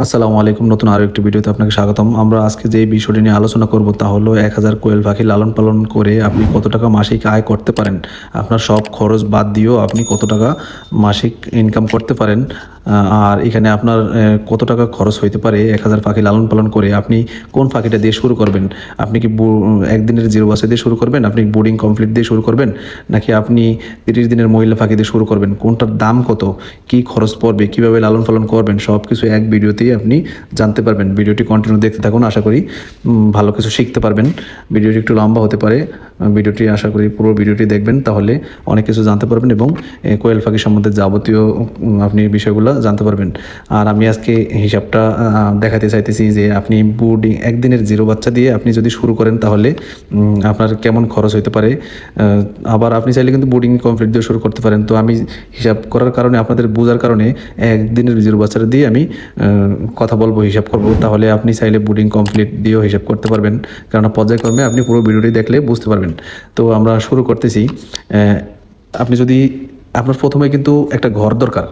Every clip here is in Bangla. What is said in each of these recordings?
আসসালামু আলাইকুম। নতুন আরও একটি ভিডিওতে আপনাকে স্বাগতম। আমরা আজকে যে বিষয়টি নিয়ে আলোচনা করব তা হলো এক হাজার কোয়েল পাখি লালন পালন করে আপনি কত টাকা মাসিক আয় করতে পারেন? আপনার সব খরচ বাদ দিয়েও আপনি কত টাকা মাসিক ইনকাম করতে পারেন? আর এখানে আপনার কত টাকা খরচ হইতে পারে? এক হাজার পাখি লালন পালন করে আপনি কোন পাখিটা দিয়ে শুরু করবেন? আপনি কি একদিনের জিরো বাসে দিয়ে শুরু করবেন? আপনি বোর্ডিং কমপ্লিট দিয়ে শুরু করবেন? নাকি আপনি তিরিশ দিনের মহিলা পাখি দিয়ে শুরু করবেন? কোনটার দাম কত? কি খরচ পড়বে? কীভাবে লালন পালন করবেন? সব কিছু এক ভিডিওতেই আপনি জানতে পারবেন। ভিডিওটি কন্টিনিউ দেখতে থাকুন, আশা করি ভালো কিছু শিখতে পারবেন। ভিডিওটি একটু লম্বা হতে পারে। ভিডিওটি আশা করি পুরো ভিডিওটি দেখবেন, তাহলে অনেক কিছু জানতে পারবেন এবং কোয়েল পাখি সম্বন্ধে যাবতীয় আপনি বিষয়গুলো জানতে পারবেন। আর আমি আজকে হিসাবটা দেখাতে চাইতেছি যে আপনি বোর্ডিং একদিনের জিরো বাচ্চা দিয়ে আপনি যদি শুরু করেন তাহলে আপনার কেমন খরচ হতে পারে? আবার আপনি চাইলে কিন্তু বোর্ডিং কমপ্লিট দিয়ে শুরু করতে পারেন। তো আমি হিসাব করার কারণে, আপনাদের বোঝার কারণে একদিনের জিরো বাচ্চাটা দিয়ে আমি কথা বলব, হিসাব করব। তাহলে আপনি চাইলে বোর্ডিং কমপ্লিট দিয়েও হিসাব করতে পারবেন। কেননা পর্যায়ক্রমে আপনি পুরো ভিডিওটি দেখলে বুঝতে পারবেন। তো আমরা শুরু করতেছি। আপনি যদি, আপনার প্রথমে কিন্তু একটা ঘর দরকার।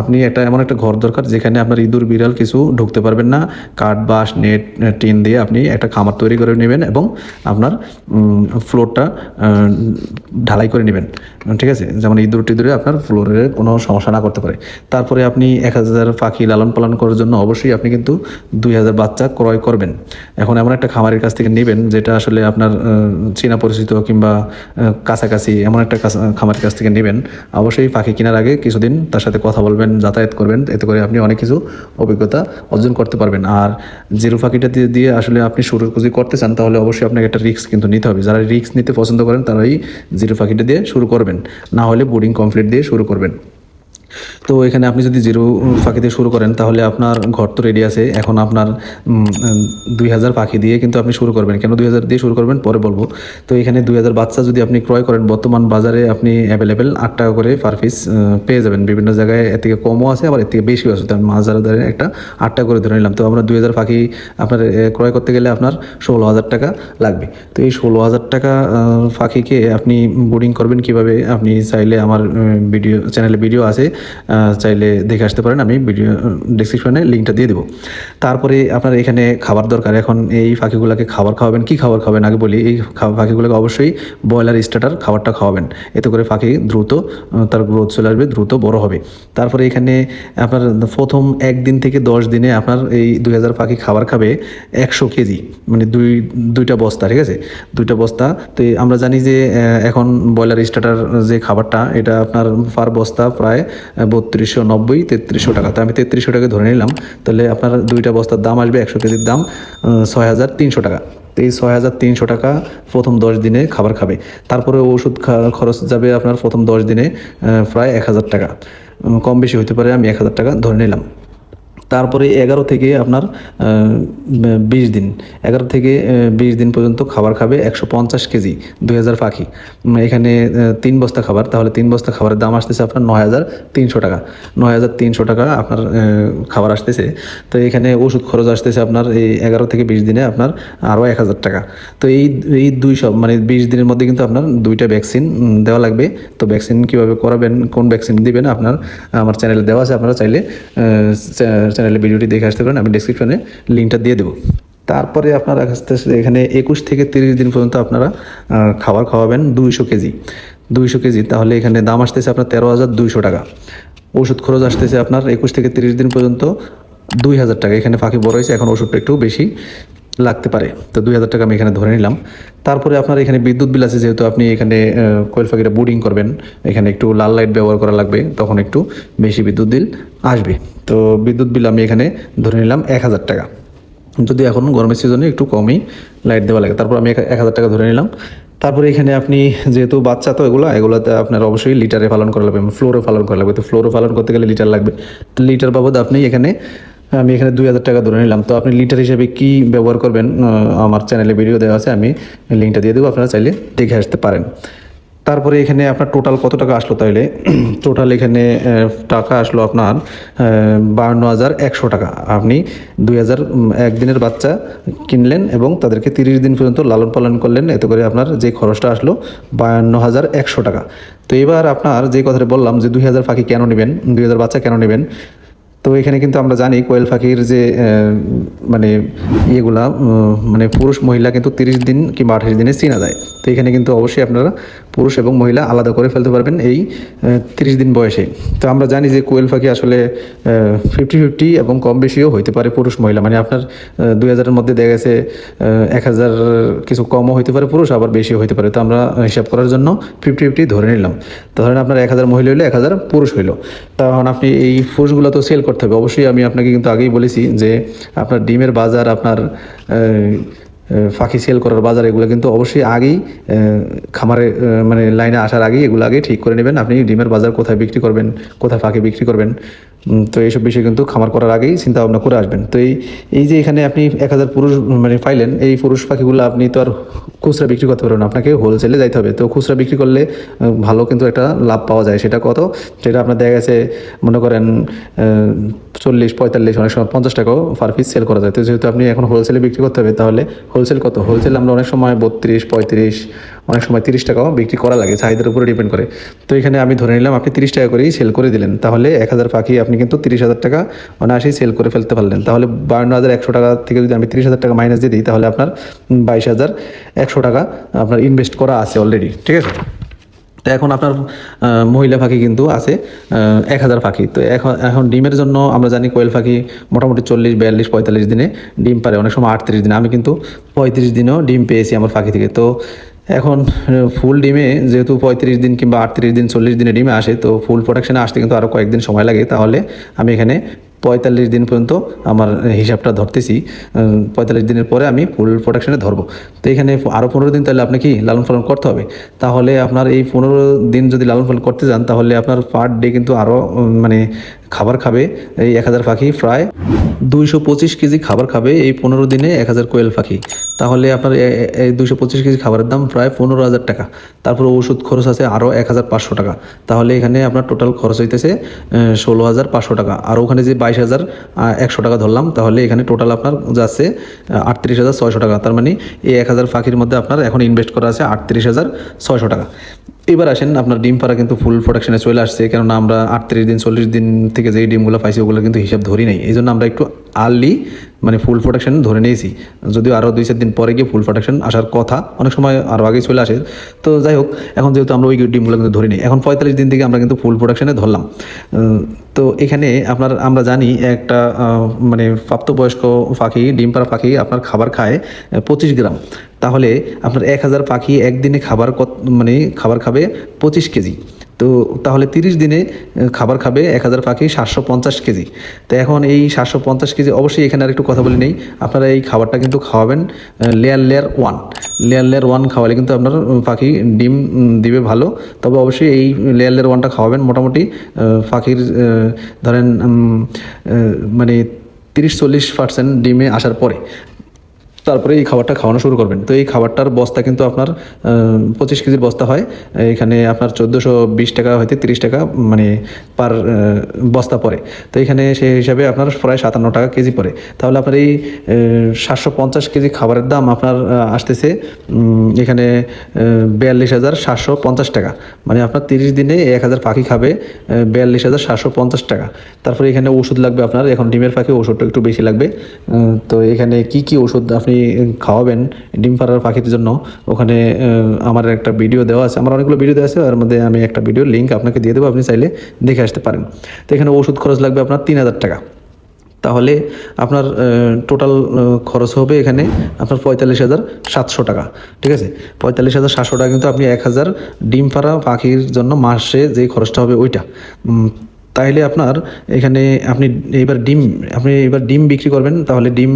আপনি একটা এমন একটা ঘর দরকার যেখানে আপনার ইঁদুর, বিড়াল কিছু ঢুকতে পারবেন না। কাঠ, বাঁশ, নেট, টিন দিয়ে আপনি একটা খামার তৈরি করে নেবেন এবং আপনার ফ্লোরটা ঢালাই করে নেবেন। ঠিক আছে? যেমন ইঁদুর টিঁদুরে আপনার ফ্লোরের কোনো সমস্যা না করতে পারে। তারপরে আপনি এক হাজার পাখি লালন পালন করার জন্য অবশ্যই আপনি কিন্তু দুই হাজার বাচ্চা ক্রয় করবেন। এখন এমন একটা খামারের কাছ থেকে নেবেন যেটা আসলে আপনার চীনা পরিচিত কিংবা কাছাকাছি এমন একটা খামারের কাছ থেকে নেবেন। অবশ্যই পাখি কেনার আগে কিছুদিন তার সাথে কথা বলবেন। যাতায়াত করবেন, এতে করে আপনি অনেক কিছু অভিজ্ঞতা অর্জন করতে পারবেন। আর জিরো ফাঁকিটা দিয়ে দিয়ে আসলে আপনি শুরু যদি করতে চান, তাহলে অবশ্যই আপনাকে একটা রিস্ক কিন্তু নিতে হবে। যারা রিস্ক নিতে পছন্দ করেন, তারাই জিরো ফাঁকিটা দিয়ে শুরু করবেন। না হলে বোর্ডিং কমপ্লিট দিয়ে শুরু করবেন। তো এখানে আপনি যদি জিরো পাখি দিয়ে শুরু করেন, তাহলে আপনার ঘর তো রেডি আছে। এখন আপনার দুই হাজার পাখি দিয়ে কিন্তু আপনি শুরু করবেন। কেন দুই হাজার দিয়ে শুরু করবেন? পরে বলব। তো এখানে দুই হাজার বাচ্চা যদি আপনি ক্রয় করেন, বর্তমান বাজারে আপনি অ্যাভেলেবেল আট টাকা করে পার পিস পেয়ে যাবেন। বিভিন্ন জায়গায় এর থেকে কমও আছে, আবার এর থেকে বেশিও আছে। তো আমি মাছ ধরে একটা আট টাকা করে ধরে নিলাম। তো আমরা দুই হাজার পাখি আপনার ক্রয় করতে গেলে আপনার ষোলো হাজার টাকা লাগবে। তো এই ষোলো হাজার টাকা পাখিকে আপনি বোর্ডিং করবেন কীভাবে? আপনি চাইলে আমার ভিডিও চ্যানেলে ভিডিও আছে। চাইলে দেখে আসতে পারেন। আমি ভিডিও ডিসক্রিপশনে লিঙ্কটা দিয়ে দেবো। তারপরে আপনার এখানে খাবার দরকার। এখন এই পাখিগুলোকে খাবার খাওয়াবেন। কি খাবার খাওয়াবেন? আগে বলি, এই পাখিগুলোকে অবশ্যই ব্রয়লার স্টার্টার খাবারটা খাওয়াবেন। এতে করে পাখি দ্রুত তার গ্রোথ চলে আসবে, দ্রুত বড় হবে। তারপরে এখানে আপনার প্রথম একদিন থেকে দশ দিনে আপনার এই দুই হাজার পাখি খাবার খাবে একশো কেজি। মানে দুই, দুইটা বস্তা, ঠিক আছে? দুইটা বস্তা। তো আমরা জানি যে এখন ব্রয়লার স্টার্টার যে খাবারটা, এটা আপনার পার বস্তা প্রায় বত্রিশশো নব্বই, তেত্রিশশো টাকা। তো আমি তেত্রিশশো টাকা ধরে নিলাম। তাহলে আপনার দুইটা বস্তার দাম আসবে একশো কেজির দাম ছয় হাজার তিনশো টাকা। তো এই ছয় হাজার তিনশো টাকা প্রথম দশ দিনে খাবার খাবে। তারপরে ওষুধ খরচ যাবে আপনার প্রথম দশ দিনে প্রায় এক হাজার টাকা। কম বেশি হতে পারে, আমি এক হাজার টাকা ধরে নিলাম। তারপরে এগারো থেকে আপনার বিশ দিন। এগারো থেকে বিশ দিন পর্যন্ত খাবার খাবে একশো পঞ্চাশ কেজি দুই হাজার পাখি। এখানে তিন বস্তা খাবার। তাহলে তিন বস্তা খাবারের দাম আসতেছে আপনার নয় হাজার তিনশো টাকা। নয় হাজার তিনশো টাকা আপনার খাবার আসতেছে। তো এখানে ওষুধ খরচ আসতেছে আপনার এই এগারো থেকে বিশ দিনে আপনার আরও এক হাজার টাকা। তো এই এই দুই সব মানে বিশ দিনের মধ্যে কিন্তু আপনার দুইটা ভ্যাকসিন দেওয়া লাগবে। তো ভ্যাকসিন কীভাবে করাবেন, কোন ভ্যাকসিন দিবেন আপনার, আমার চ্যানেলে দেওয়া আছে। আপনারা চাইলে চ্যানেলে ভিডিওটি দেখে আসতে পারেন, আমি ডিসক্রিপশনে লিঙ্কটা দিয়ে দেবো। তারপরে আপনারা আস্তে আস্তে এখানে একুশ থেকে তিরিশ দিন পর্যন্ত আপনারা খাবার খাওয়াবেন দুইশো কেজি। দুইশো কেজি, তাহলে এখানে দাম আসতেছে আপনার তেরো হাজার দুইশো টাকা। ওষুধ খরচ আসতেছে আপনার একুশ থেকে তিরিশ দিন পর্যন্ত দুই হাজার টাকা। এখানে ফাঁকি বড় হয়েছে, এখন ওষুধটা একটু বেশি। লাগতে পারে। তো দুই হাজার টাকা আমি এখানে ধরে নিলাম। তারপরে আপনার এখানে বিদ্যুৎ বিল আছে যেহেতু আপনি এখানে কোয়েল পাখিটা বোর্ডিং করবেন, এখানে একটু লাল লাইট ব্যবহার করা লাগবে, তখন একটু বেশি বিদ্যুৎ বিল আসবে। তো বিদ্যুৎ বিল আমি এখানে ধরে নিলাম এক হাজার টাকা। যদি এখন গরমের সিজনে একটু কমই লাইট দেওয়া লাগে, তারপর আমি এক- হাজার টাকা ধরে নিলাম। তারপরে এখানে আপনি যেহেতু বাচ্চা তো এগুলো, এগুলোতে আপনার অবশ্যই লিটারে পালন করা লাগবে ফ্লোরে পালন করা লাগবে। তো ফ্লোরে পালন করতে গেলে লিটার লাগবে। লিটার বাবদ আপনি এখানে আমি এখানে দুই হাজার টাকা ধরে নিলাম। তো আপনি লিটার হিসেবে কি ব্যবহার করবেন? আমার চ্যানেলে ভিডিও দেওয়া আছে, আমি লিঙ্কটা দিয়ে দেবো, আপনারা চাইলে দেখে আসতে পারেন। তারপরে এখানে আপনার টোটাল কত টাকা আসলো তাইলে? টোটাল এখানে টাকা আসলো আপনার বান্ন হাজার একশো টাকা। আপনি দুই হাজার একদিনের বাচ্চা কিনলেন এবং তাদেরকে তিরিশ দিন পর্যন্ত লালন পালন করলেন, এতে করে আপনার যে খরচটা আসলো বায়ান্ন হাজার একশো টাকা। তো এবার আপনার যে কথাটা বললাম যে দুই হাজার পাখি কেন নেবেন, দুই হাজার বাচ্চা কেন নেবেন তো এখানে কিন্তু আমরা জানি কোয়েল পাখির যে মানে ইয়েগুলা মানে পুরুষ মহিলা কিন্তু তিরিশ দিন কিংবা আঠাশ দিনে চিনা যায় তো এখানে কিন্তু অবশ্যই আপনারা পুরুষ এবং মহিলা আলাদা করে ফেলতে পারবেন এই তিরিশ দিন বয়সে। তো আমরা জানি যে কোয়েল পাখি আসলে ফিফটি ফিফটি এবং কম বেশিও হইতে পারে পুরুষ মহিলা। মানে আপনার দুই হাজারের মধ্যে দেখা গেছে এক হাজার কিছু কমও হইতে পারে পুরুষ, আবার বেশিও হইতে পারে। তো আমরা হিসাব করার জন্য ফিফটি ফিফটি ধরে নিলাম। তো ধরেন আপনার এক হাজার মহিলা হইল, এক হাজার পুরুষ হইল। তখন আপনি এই পুরুষগুলো তো সেল করতে হবে। অবশ্যই আমি আপনাকে কিন্তু আগেই বলেছি যে আপনার ডিমের বাজার, আপনার ফাঁকি সেল করার বাজার, এগুলো কিন্তু অবশ্যই আগেই খামারে মানে লাইনে আসার আগেই এগুলো আগে ঠিক করে নেবেন। আপনি ডিমের বাজার কোথায় বিক্রি করবেন, কোথায় ফাঁকি বিক্রি করবেন। তো এইসব বিষয় কিন্তু খামার করার আগেই চিন্তা ভাবনা করে আসবেন। তো এই এই যে এখানে আপনি এক হাজার পুরুষ মানে পাইলেন, এই পুরুষ পাখিগুলো আপনি তো আর খুচরা বিক্রি করতে পারবেন আপনাকে হোলসেলে যাইতে হবে। তো খুচরা বিক্রি করলে ভালো কিন্তু একটা লাভ পাওয়া যায়, সেটা কত? সেটা আপনার দেখা গেছে, মনে করেন চল্লিশ, পঁয়তাল্লিশ, অনেক সময় পঞ্চাশ টাকাও পার পিস সেল করা যায়। তো যেহেতু আপনি এখন হোলসেলে বিক্রি করতে হবে, তাহলে হোলসেল কত? হোলসেল আমরা অনেক সময় বত্রিশ, পঁয়ত্রিশ অনেক সময় তিরিশ টাকাও বিক্রি করা লাগে, চাহিদার উপরে ডিপেন্ড করে। তো এখানে আমি ধরে নিলাম, আপনি তিরিশ টাকা করেই সেল করে দিলেন। তাহলে এক হাজার পাখি আপনি কিন্তু তিরিশ হাজার টাকা অনায়াসেই সেল করে ফেলতে পারলেন। তাহলে বান্ন হাজার একশো টাকা থেকে যদি আমি তিরিশ হাজার টাকা মাইনাস দিয়ে দিই, তাহলে আপনার বাইশ হাজার একশো টাকা আপনার ইনভেস্ট করা আছে অলরেডি ঠিক আছে? তো এখন আপনার মহিলা পাখি কিন্তু আছে এক হাজার পাখি। তো এখন এখন ডিমের জন্য আমরা জানি কোয়েল পাখি মোটামুটি চল্লিশ, বিয়াল্লিশ, পঁয়তাল্লিশ দিনে ডিম পারে, অনেক সময় আটত্রিশ দিনে। আমি কিন্তু পঁয়ত্রিশ দিনেও ডিম পেয়েছি আমার পাখি থেকে। তো এখন ফুল ডিমে যেহেতু পঁয়ত্রিশ দিন কিংবা আটত্রিশ দিন, চল্লিশ দিনে ডিমে আসে, তো ফুল প্রোডাকশনে আসতে কিন্তু আরও কয়েকদিন সময় লাগে। তাহলে আমি এখানে পঁয়তাল্লিশ দিন পর্যন্ত আমার হিসাবটা ধরতেছি। পঁয়তাল্লিশ দিনের পরে আমি ফুল প্রোডাকশনে ধরবো। তো এখানে আরও পনেরো দিন তাহলে আপনি কি লালন পালন করতে হবে? তাহলে আপনার এই পনেরো দিন যদি লালন পালন করতে যান, তাহলে আপনার পার ডে কিন্তু আরও মানে খাবার খাবে। এই এক হাজার পাখি প্রায় দুইশো পঁচিশ কেজি খাবার খাবে এই পনেরো দিনে এক হাজার কোয়েল পাখি। তাহলে আপনার দুইশো পঁচিশ কেজি খাবারের দাম প্রায় পনেরো হাজার টাকা। তারপর ওষুধ খরচ আছে আরও এক হাজার পাঁচশো টাকা। তাহলে এখানে আপনার টোটাল খরচ হইতেছে ষোলো হাজার পাঁচশো টাকা। আর ওখানে যে বাইশ হাজার একশো টাকা ধরলাম, তাহলে এখানে টোটাল আপনার যাচ্ছে আটত্রিশ হাজার ছয়শো টাকা। তার মানে এই এক হাজার পাখির মধ্যে আপনার এখন ইনভেস্ট করা আছে আটত্রিশ হাজার ছয়শো টাকা। এবার আসেন, আপনার ডিম পাড়া কিন্তু ফুল প্রোডাকশনে চলে আসছে, কেননা আমরা আটত্রিশ দিন, চল্লিশ দিন থেকে যেই ডিমগুলো পাইছি, ওগুলো কিন্তু হিসাব ধরি নাই। এই জন্য আমরা একটু আর্লি মানে ফুল প্রোডাকশন ধরে নিয়েছি। যদিও আরও দুই চার দিন পরে গিয়ে ফুল প্রোডাকশন আসার কথা, অনেক সময় আরও আগে চলে আসে। তো যাই হোক, এখন যেহেতু আমরা ওই ডিমগুলো কিন্তু ধরি নিই এখন পঁয়তাল্লিশ দিন থেকে আমরা কিন্তু ফুল প্রোডাকশনে ধরলাম। তো এখানে আপনার, আমরা জানি একটা মানে প্রাপ্তবয়স্ক পাখি, ডিম পাড়া পাখি আপনার খাবার খায় পঁচিশ গ্রাম। তাহলে আপনার এক হাজার পাখি একদিনে খাবার কত মানে খাবার খাবে পঁচিশ কেজি। তো তাহলে তিরিশ দিনে খাবার খাবে এক হাজার পাখি সাতশো পঞ্চাশ কেজি। তো এখন এই সাতশো পঞ্চাশ কেজি অবশ্যই এখানে আর একটু কথা বলে নেই। আপনারা এই খাবারটা কিন্তু খাওয়াবেন layer layer one layer layer one খাওয়ালে কিন্তু আপনার পাখি ডিম দিবে ভালো। তবে অবশ্যই এই লেয়ার লেয়ার ওয়ানটা খাওয়াবেন। মোটামুটি পাখির ধরেন মানে তিরিশ চল্লিশ পার্সেন্ট ডিমে আসার পরে। তারপরে এই খাবারটা খাওয়ানো শুরু করবেন। তো এই খাবারটার বস্তা কিন্তু আপনার পঁচিশ কেজির বস্তা হয়। এখানে আপনার চোদ্দোশো বিশ টাকা হয়তো তিরিশ টাকা মানে পার বস্তা পড়ে। তো এখানে সেই হিসাবে আপনার প্রায় সাতান্ন টাকা কেজি পড়ে। তাহলে আপনার এই সাতশো পঞ্চাশ কেজি খাবারের দাম আপনার আসতেছে এখানে বিয়াল্লিশ হাজার সাতশো পঞ্চাশ টাকা। মানে আপনার তিরিশ দিনে এক হাজার পাখি খাবে বিয়াল্লিশ হাজার সাতশো পঞ্চাশ টাকা। তারপরে এখানে ওষুধ লাগবে আপনার, এখন ডিমের পাখি ওষুধটা একটু বেশি লাগবে। তো এখানে কি কি ওষুধ আপনি খাওয়াবেন ডিম পাড়ার পাখির জন্য। ওখানে আমার একটা ভিডিও দেওয়া আছে। আমার অনেকগুলো ভিডিও দেওয়া আছে। এর মধ্যে আমি একটা ভিডিও লিঙ্ক আপনাকে দিয়ে দেবো। আপনি চাইলে দেখে আসতে পারেন। তো এখানে ওষুধ খরচ লাগবে আপনার তিন হাজার টাকা। তাহলে আপনার টোটাল খরচ হবে এখানে আপনার পঁয়তাল্লিশ হাজার সাতশো টাকা। ঠিক আছে? পঁয়তাল্লিশ হাজার সাতশো টাকা কিন্তু আপনি এক হাজার ডিম পাড়া পাখির জন্য মাসে যে খরচটা হবে ওইটা। তাইলে আপনার এখানে আপনি এইবার ডিম, আপনি এবার ডিম বিক্রি করবেন, তাহলে ডিম,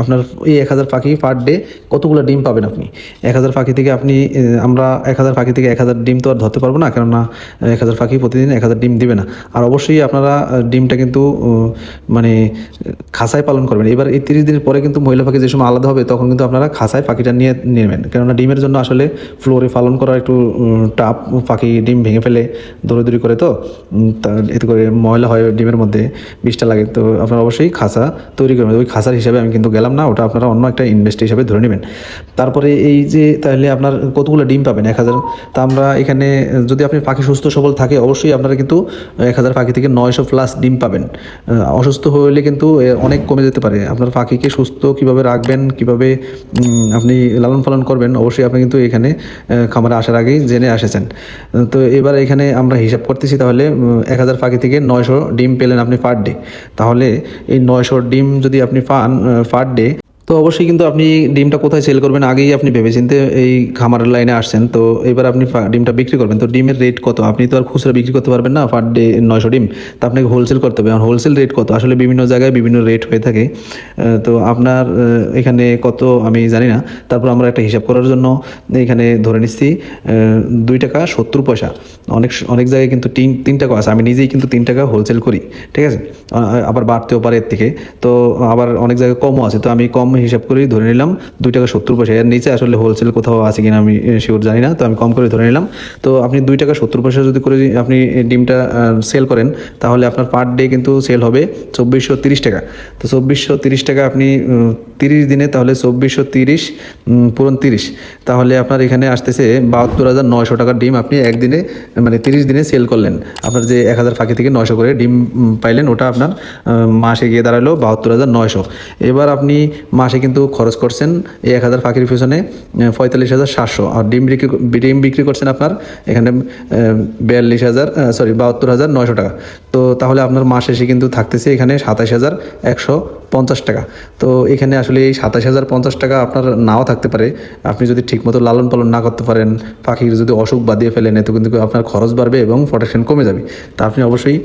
আপনার এই এক হাজার পাখি পার ডে কতগুলো ডিম পাবেন আপনি? এক হাজার পাখি থেকে আপনি আমরা এক হাজার পাখি থেকে এক হাজার ডিম তো আর ধরতে পারব না, কেননা এক হাজার পাখি প্রতিদিন এক হাজার ডিম দিবে না। আর অবশ্যই আপনারা ডিমটা কিন্তু মানে খাসায় পালন করবেন। এবার এই তিরিশ দিনের পরে কিন্তু মহিলা পাখি যে সময় আলাদা হবে, তখন কিন্তু আপনারা খাসায় পাখিটা নিয়ে নেবেন। কেননা ডিমের জন্য আসলে ফ্লোরে পালন করা একটু টাপ পাখি ডিম ভেঙে ফেলে দৌড়াদৌড়ি করে তো তা, এতে করে তারপরে ময়লা হয় ডিমের মধ্যে, বিষটা লাগে, তো আপনারা অবশ্যই খাঁচা তৈরি করবেন। ওই খাঁচার হিসাবে আমি কিন্তু গেলাম না, ওটা আপনারা অন্য একটা ইনভেস্ট হিসাবে ধরে নেবেন। তারপরে এই যে তাহলে আপনার কতগুলো ডিম পাবেন? এক হাজার। তা আমরা এখানে, যদি আপনি পাখি সুস্থ সবল থাকে, অবশ্যই আপনারা কিন্তু এক হাজার পাখি থেকে নয়শো প্লাস ডিম পাবেন। অসুস্থ হলে কিন্তু অনেক কমে যেতে পারে। আপনার পাখিকে সুস্থ কীভাবে রাখবেন, কীভাবে আপনি লালন পালন করবেন, অবশ্যই আপনি কিন্তু এখানে খামারে আসার আগেই জেনে আসেছেন তো এবার এখানে আমরা হিসাব করতেছি তাহলে এক হাজার পাখি থেকে নয়শো ডিম পেলেন আপনি পার ডে তাহলে এই নয়শো ডিম যদি আপনি পান পার ডে তো অবশ্যই কিন্তু আপনি ডিমটা কোথায় সেল করবেন আগেই আপনি ভেবেচিন্তে এই খামারের লাইনে আসছেন। তো এবার আপনি ডিমটা বিক্রি করবেন। তো ডিমের রেট কত? আপনি তো আর খুচরা বিক্রি করতে পারবেন না পার ডে নয়শো ডিম। তো আপনাকে হোলসেল করতে হবে। আর হোলসেল রেট কত? আসলে বিভিন্ন জায়গায় বিভিন্ন রেট হয়ে থাকে। তো আপনার এখানে কত আমি জানি না। তারপর আমরা একটা হিসাব করার জন্য এখানে ধরে নিচ্ছি দুই টাকা সত্তর পয়সা। অনেক অনেক জায়গায় কিন্তু তিন তিন টাকা আছে। আমি নিজেই কিন্তু তিন টাকা হোলসেল করি। ঠিক আছে? আবার বাড়তেও পারে এর থেকে। তো আবার অনেক জায়গায় কমও আছে। তো আমি কম হিসাব করেই ধরে নিলাম, দুই টাকা সত্তর পয়সা। এর নিচে আসলে হোলসেল কোথাও আছে কিনা আমি শিওর জানি না, তো আমি কম করে ধরে নিলাম। তো আপনি দুই টাকা সত্তর পয়সা যদি করে আপনি ডিমটা সেল করেন, তাহলে আপনার পার ডে কিন্তু সেল হবে চব্বিশশো তিরিশ টাকা। তো চব্বিশশো তিরিশ টাকা আপনি তিরিশ দিনে তাহলে চব্বিশশো তিরিশ পুরন তিরিশ। তাহলে আপনার এখানে আসতেছে বাহাত্তর হাজার নয়শো টাকার ডিম আপনি একদিনে মানে তিরিশ দিনে সেল করলেন। আপনার যে এক হাজার ফাঁকি থেকে নয়শো করে ডিম পাইলেন, ওটা আপনার মাসে গিয়ে দাঁড়াল বাহাত্তর হাজার নয়শো। এবার আপনি মাসে কিন্তু খরচ করছেন এই এক হাজার ফাঁকির পিছনে পঁয়তাল্লিশ হাজার সাতশো। আর ডিম বিক্রি ডিম বিক্রি করছেন আপনার এখানে বিয়াল্লিশ হাজার সরি বাহাত্তর হাজার নয়শো টাকা। তো তাহলে আপনার মাস শেষে কিন্তু থাকতেছে এখানে সাতাশ হাজার একশো পঞ্চাশ টাকা। তো এখানে আসলে এই সাতাশ হাজার পঞ্চাশ টাকা আপনার নাও থাকতে পারে। আপনি যদি ঠিকমতো লালন পালন না করতে পারেন, পাখির যদি অসুখ বাদিয়ে ফেলেন, এতে কিন্তু আপনার খরচ বাড়বে এবং প্রোটেকশন কমে যাবে। তা আপনি অবশ্যই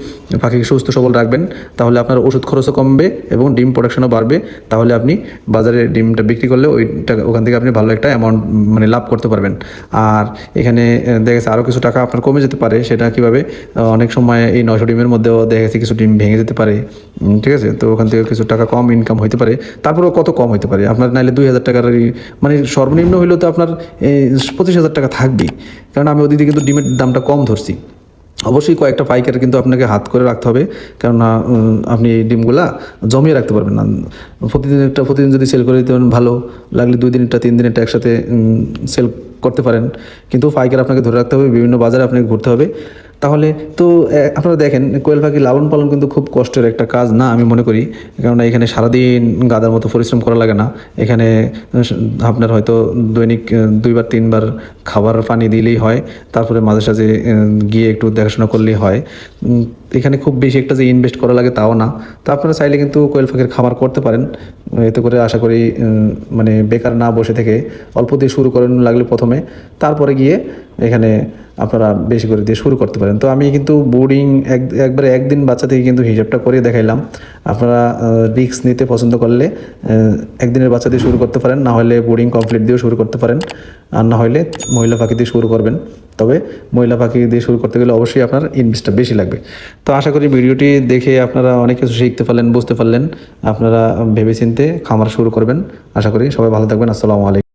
পাখিকে সুস্থ সবল রাখবেন, তাহলে আপনার ওষুধ খরচও কমবে এবং ডিম প্রোডাকশনও বাড়বে। তাহলে আপনি বাজারে ডিমটা বিক্রি করলে ওই টাকা ওখান থেকে আপনি ভালো একটা অ্যামাউন্ট মানে লাভ করতে পারবেন। আর এখানে দেখা গেছে আরও কিছু টাকা আপনার কমে যেতে পারে, সেটা কীভাবে অনেক সময় এই নয়শো ডিমের মধ্যেও দেখা গেছে কিছু ডিম ভেঙে যেতে পারে। ঠিক আছে? তো ওখান থেকে কিছু টাকা কম ইনকাম হইতে পারে, তারপরেও কত কম হইতে পারে? আপনার নাইলে দুই হাজার টাকার মানে সর্বনিম্ন হইলেও তো আপনার পঁচিশ হাজার টাকা থাকবেই। কারণ আমি ওদিকে কিন্তু ডিমের দামটা কম ধরছি। অবশ্যই কয়েকটা পাইকার কিন্তু আপনাকে হাত করে রাখতে হবে, কেননা আপনি এই ডিমগুলা জমিয়ে রাখতে পারবেন না। প্রতিদিন একটা, প্রতিদিন যদি সেল করে দিতে পারেন ভালো, লাগলে দুই দিনটা তিন দিনেরটা একসাথে সেল করতে পারেন। কিন্তু পাইকার আপনাকে ধরে রাখতে হবে, বিভিন্ন বাজারে আপনাকে ঘুরতে হবে। তাহলে তো আপনারা দেখেন, কোয়েল পাখি লালন পালন কিন্তু খুব কষ্টের একটা কাজ, না, আমি মনে করি। কেননা এখানে সারাদিন গাদার মতো পরিশ্রম করা লাগে না। এখানে আপনার হয়তো দৈনিক দুইবার, তিনবার খাবার পানি দিলেই হয়। তারপরে মাঝে সাঝে গিয়ে একটু দেখাশোনা করলেই হয়। এখানে খুব বেশি একটা যে ইনভেস্ট করা লাগে তাও না। তো আপনারা চাইলে কিন্তু কোয়েল পাখির খামার করতে পারেন। এতে করে আশা করি মানে বেকার না বসে থেকে অল্প দিয়ে শুরু করেন লাগলে প্রথমে। তারপরে গিয়ে এখানে আপনারা বেশি করে দিয়ে শুরু করতে পারেন। তো আমি কিন্তু বোর্ডিং এক, একবারে একদিন বাচ্চা থেকে কিন্তু হিসাবটা করে দেখাইলাম। আপনারা রিস্ক নিতে পছন্দ করলে একদিনের বাচ্চা দিয়ে শুরু করতে পারেন। না হলে বোর্ডিং কমপ্লিট দিয়েও শুরু করতে পারেন। আর না হলে মহিলা পাখি দিয়ে শুরু করবেন। তবে মহিলা পাখি দিয়ে শুরু করতে গেলে অবশ্যই আপনার ইনভেস্টটা বেশি লাগবে। তো আশা করি ভিডিওটি দেখে আপনারা অনেক কিছু শিখতে পারলেন, বুঝতে পারলেন। আপনারা ভেবেচিন্তে খামার শুরু করবেন। আশা করি সবাই ভালো থাকবেন। আসসালামু আলাইকুম।